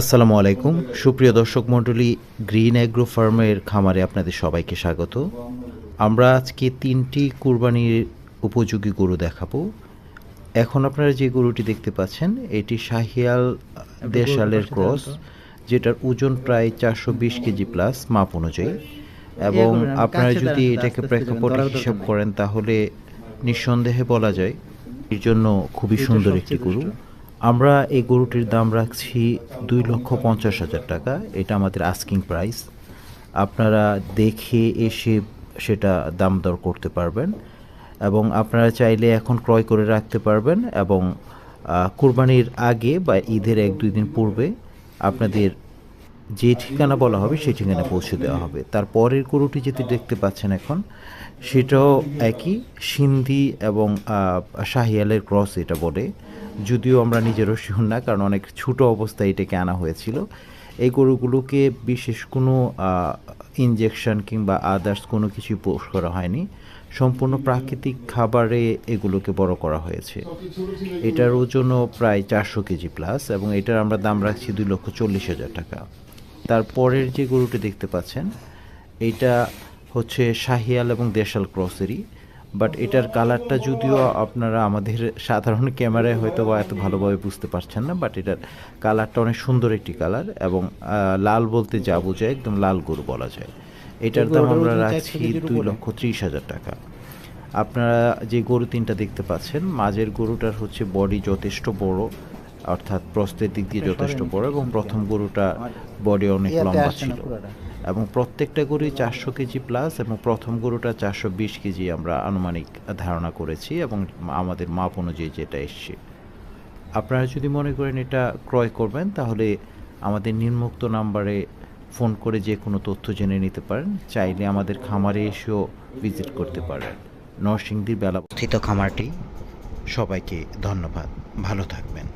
আসসালামু আলাইকুম। সুপ্রিয় দর্শক মণ্ডলী গ্রিন অ্যাগ্রো ফার্মের খামারে আপনাদের সবাইকে স্বাগত। আমরা আজকে তিনটি কুরবানির উপযোগী গরু দেখাবো। এখন আপনারা যে গরুটি দেখতে পাচ্ছেন এটি শাহিয়াল দেশালের ক্রস যেটার ওজন প্রায় চারশো বিশ কেজি প্লাস মাপ অনুযায়ী। এবং আপনারা যদি এটাকে প্রেক্ষাপটে হিসাব করেন তাহলে নিঃসন্দেহে বলা যায় এর জন্য খুবই সুন্দর একটি গরু। আমরা এই গরুটির দাম রাখছি দুই লক্ষ পঞ্চাশ হাজার টাকা। এটা আমাদের আস্কিং প্রাইস আপনারা দেখে এসে সেটা দাম দর করতে পারবেন এবং আপনারা চাইলে এখন ক্রয় করে রাখতে পারবেন এবং কুরবানির আগে বা ঈদের এক দুই দিন পূর্বে আপনাদের যে ঠিকানা বলা হবে সেই ঠিকানা পৌঁছে দেওয়া হবে। তারপরের গরুটি যেটি দেখতে পাচ্ছেন এখন, সেটাও একই, সিন্ধি এবং শাহিয়ালের ক্রস এটা বলে যদিও আমরা নিজেরও শিওর না, কারণ অনেক ছোট অবস্থায় এটাকে আনা হয়েছিল। এই গরুগুলোকে বিশেষ কোনো ইনজেকশন কিংবা আদার্স কোনো কিছু পোষ করা হয়নি। সম্পূর্ণ প্রাকৃতিক খাবারে এগুলোকে বড় করা হয়েছে। এটার ওজনও প্রায় চারশো কেজি প্লাস এবং এটার আমরা দাম রাখছি দুই লক্ষ চল্লিশ হাজার টাকা। তারপরের যে গরুটি দেখতে পাচ্ছেন এটা হচ্ছে শাহিয়াল এবং দেশাল ক্রসেরই। বাট এটার কালারটা যদিও আপনারা আমাদের সাধারণ ক্যামেরায় হয়তো বা এত ভালোভাবে বুঝতে পারছেন না বাট এটার কালারটা অনেক সুন্দর একটি কালার এবং লাল বলতে যা বোঝায় একদম লাল গরু বলা যায়। এটার দাম আমরা রাখছি দুই লক্ষ ত্রিশ হাজার টাকা। আপনারা যে গরু তিনটা দেখতে পাচ্ছেন মাঝের গরুটার হচ্ছে বডি যথেষ্ট বড় অর্থাৎ প্রস্তের দিক দিয়ে যথেষ্ট বড় এবং প্রথম গরুটা বডি অনেক লম্বা ছিল। এবং প্রত্যেকটা গরুই চারশো কেজি প্লাস এবং প্রথম গরুটা চারশো বিশ কেজি আমরা আনুমানিক ধারণা করেছি এবং আমাদের মাপ অনুযায়ী যেটা এসছে। আপনারা যদি মনে করেন এটা ক্রয় করবেন তাহলে আমাদের নিম্নোক্ত নাম্বারে ফোন করে যে কোনো তথ্য জেনে নিতে পারেন। চাইলে আমাদের খামারে এসেও ভিজিট করতে পারেন। নরসিংদীর বেলা অবস্থিত খামারটি। সবাইকে ধন্যবাদ। ভালো থাকবেন।